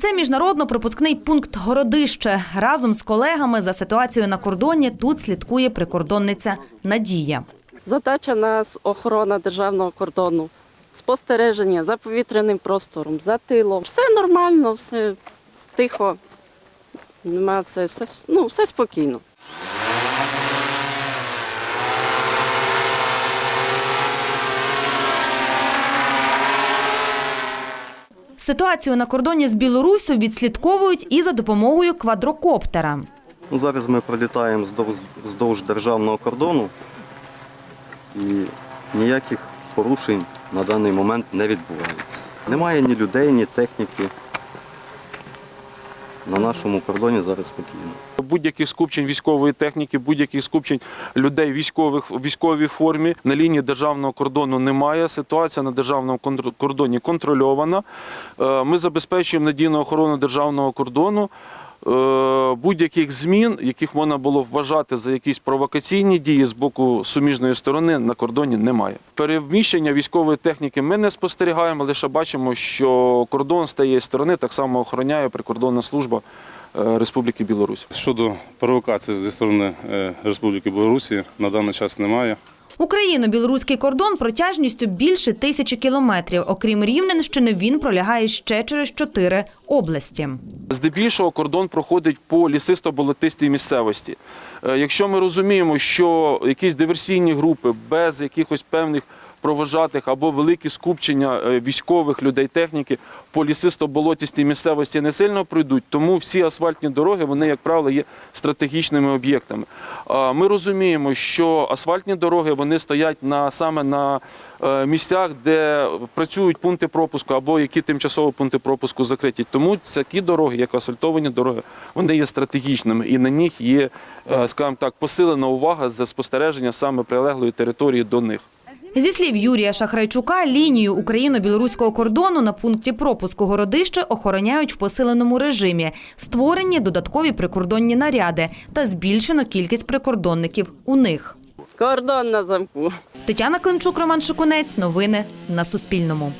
Це міжнародно-пропускний пункт Городище. Разом з колегами за ситуацією на кордоні тут слідкує прикордонниця Надія. Задача нас охорона державного кордону, спостереження за повітряним простором, за тилом. Все нормально, все тихо. Все, ну, все спокійно. Ситуацію на кордоні з Білоруссю відслідковують і за допомогою квадрокоптера. Ну, Зараз ми пролітаємо здовж державного кордону і ніяких порушень на даний момент не відбувається. Немає ні людей, ні техніки. На нашому кордоні зараз спокійно. Будь-яких скупчень військової техніки, будь-яких скупчень людей військових в військовій формі на лінії державного кордону немає. Ситуація на державному кордоні контрольована. Е, Ми забезпечуємо надійну охорону державного кордону. Е, Будь-яких змін, яких можна було вважати за якісь провокаційні дії з боку суміжної сторони, на кордоні немає. Переміщення військової техніки ми не спостерігаємо, лише бачимо, що кордон з тієї сторони так само охороняє прикордонна служба Республіки Білорусь. Щодо провокації зі сторони е, Республіки Білорусі на даний час немає. Україно-білоруський кордон протяжністю більше тисячі кілометрів. Окрім Рівненщини, він пролягає ще через чотири області. Здебільшого кордон проходить по лісисто-болотистій місцевості. Е, Якщо ми розуміємо, що якісь диверсійні групи без якихось певних провожатих або великі скупчення е, військових людей техніки по лісисто-болотистій місцевості не сильно пройдуть, тому всі асфальтні дороги, вони, як правило, є стратегічними об'єктами. Ми розуміємо, що асфальтні дороги вони стоять на саме на е, місцях, де працюють пункти пропуску або які тимчасово пункти пропуску закриті. Тому ті дороги, як асфальтовані дороги, вони є стратегічними і на них є, е, скажімо так, посилена увага за спостереження саме прилеглої території до них. Зі слів Юрія Шахрайчука, лінію україно-білоруського кордону на пункті пропуску Городище охороняють в посиленому режимі. Створені додаткові прикордонні наряди та збільшено кількість прикордонників у них. Кордон на замку. Тетяна Климчук, Роман Шикунець. Новини на Суспільному.